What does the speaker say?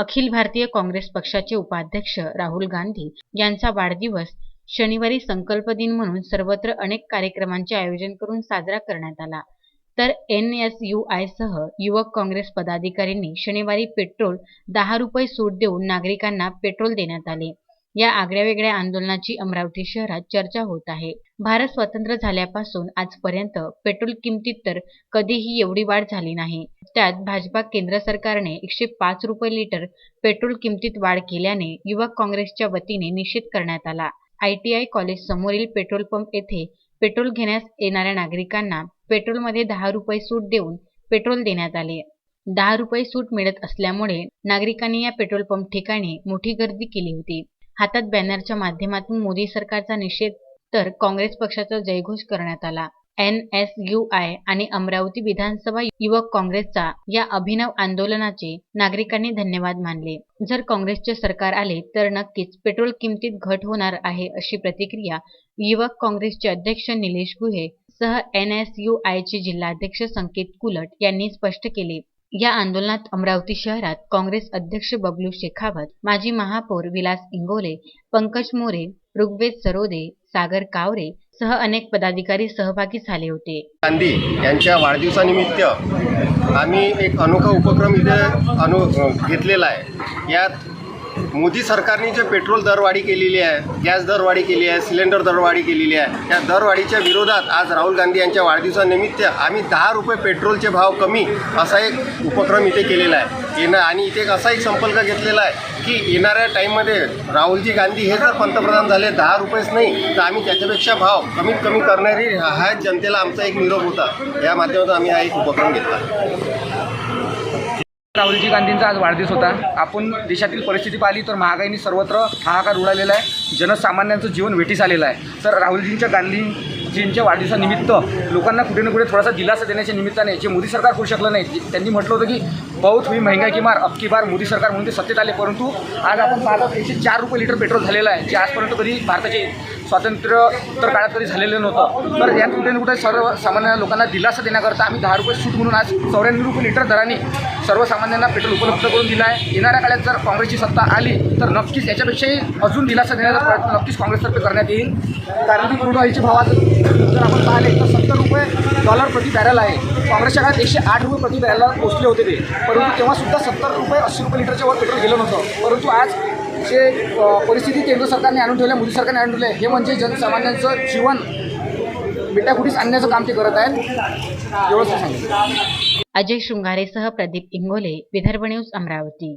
अखिल भारतीय काँग्रेस पक्षाचे उपाध्यक्ष राहुल गांधी यांचा वाढदिवस शनिवारी संकल्प दिन म्हणून सर्वत्र अनेक कार्यक्रमांचे आयोजन करून साजरा करण्यात आला. तर एन एस यू सह युवक काँग्रेस पदाधिकाऱ्यांनी शनिवारी पेट्रोल दहा रुपये सूट देऊन नागरिकांना पेट्रोल देण्यात आले. या आगळ्यावेगळ्या आंदोलनाची अमरावती शहरात चर्चा होत आहे. भारत स्वतंत्र झाल्यापासून आजपर्यंत पेट्रोल किमतीत तर कधीही एवढी वाढ झाली नाही. त्यात भाजपा केंद्र सरकारने एकशे पाच रुपये लिटर पेट्रोल किमतीत वाढ केल्याने युवक काँग्रेसच्या वतीने निषेध करण्यात आला. आयटीआय कॉलेज समोरील पेट्रोल पंप येथे पेट्रोल घेण्यास येणाऱ्या नागरिकांना पेट्रोलमध्ये दहा रुपये सूट देऊन पेट्रोल देण्यात आले. दहा रुपये सूट मिळत असल्यामुळे नागरिकांनी या पेट्रोल पंप ठिकाणी मोठी गर्दी केली होती. हातात बॅनरच्या माध्यमातून मोदी सरकारचा निषेध तर काँग्रेस पक्षाचा जयघोष करण्यात आला. एन एस यू आय आणि अमरावती विधानसभा युवक काँग्रेसचा या अभिनव आंदोलनाचे नागरिकांनी धन्यवाद मानले. जर काँग्रेसचे सरकार आले तर नक्कीच पेट्रोल किमतीत घट होणार आहे अशी प्रतिक्रिया युवक काँग्रेसचे अध्यक्ष निलेश गुहे सह एन एस यू आयचे जिल्हाध्यक्ष संकेत कुलट यांनी स्पष्ट केले. या आंदोलनात अमरावती शहरात काँग्रेस अध्यक्ष बबलू शेखावत माजी महापौर विलास इंगोले पंकज मोरे ऋग्वेद सरोदे सागर कावरे सह अनेक पदाधिकारी सहभागी झाले होते. गांधी यांच्या वाढदिवसानिमित्त आम्ही एक अनोखा उपक्रम इथे अनु घेतलेला आहे. यात मोदी सरकारने जे पेट्रोल दरवाढी केलेली आहे गॅस दरवाढी केली आहे सिलेंडर दरवाढी केलेली आहे त्या दरवाढीच्या विरोधात आज राहुल गांधी यांच्या वाढदिवसानिमित्त आम्ही दहा रुपये पेट्रोलचे भाव कमी असा एक उपक्रम इथे केलेला आहे. येणं आणि इथे एक असा एक संपर्क घेतलेला आहे की येणाऱ्या टाईममध्ये राहुलजी गांधी हे जर पंतप्रधान झाले दहा रुपयेच नाही तर आम्ही त्याच्यापेक्षा भाव कमीत कमी करणारी हा जनतेला आमचा एक निरोप होता. या माध्यमातून आम्ही हा एक उपक्रम घेतला. राहुलजी गांधींचा आज वाढदिवस होता. आपण देशातील परिस्थिती पाहिली तर महागाईने सर्वत्र हाहाकार उडालेला आहे. जनसामान्यांचं जीवन वेठीस आलेलं आहे. तर राहुलजींच्या गांधीजींच्या वाढदिवसानिमित्त लोकांना कुठे ना कुठे थोडासा दिलासा देण्याच्या निमित्ताने जे मोदी सरकार करू शकलं नाही त्यांनी म्हटलं होतं की बहुत हुई महंगाई की मार अब बार मोदी सरकार म्हणून ते सत्तेत आले. परंतु आज आपण पाहतो एकशे चार रुपये लिटर पेट्रोल झालेलं आहे जे आजपर्यंत कधी भारताचे स्वातंत्र्य तर काळात कधी झालेलं नव्हतं. तर यात कुठे ना कुठे सर्वसामान्य लोकांना दिलासा देण्याकरता आम्ही दहा रुपये सूट म्हणून आज चौऱ्याण्णव रुपये लिटर दराने सर्वसामान्यांना पेट्रोल उपलब्ध करून दिला आहे. येणाऱ्या काळात जर काँग्रेसची सत्ता आली तर नक्कीच याच्यापेक्षाही अजून दिलासा देण्याचा प्रयत्न नक्कीच काँग्रेसतर्फे करण्यात येईल. कारण की क्रूड ऑइलचे भाव आज जर आपण पाहिले तर सत्तर रुपये डॉलर प्रति बॅरल आहे. काँग्रेसच्या काळात एकशे आठ रुपये प्रति बॅरलला पोचले होते ते. परंतु तेव्हासुद्धा सत्तर रुपये अस्सी रुपये लिटरच्या वर पेट्रोल गेलं नव्हतं. परंतु आज जे परिस्थिती केंद्र सरकारने आणून ठेवल्या मोदी सरकारने आणून ठेवले हे म्हणजे जनसामान्यांचं जीवन मिठाकुटीस आणण्याचं काम ते करत आहेत एवढंच सांगितलं अजय शृंगारेसह प्रदीप इंगोले विदर्भ न्यूज अमरावती.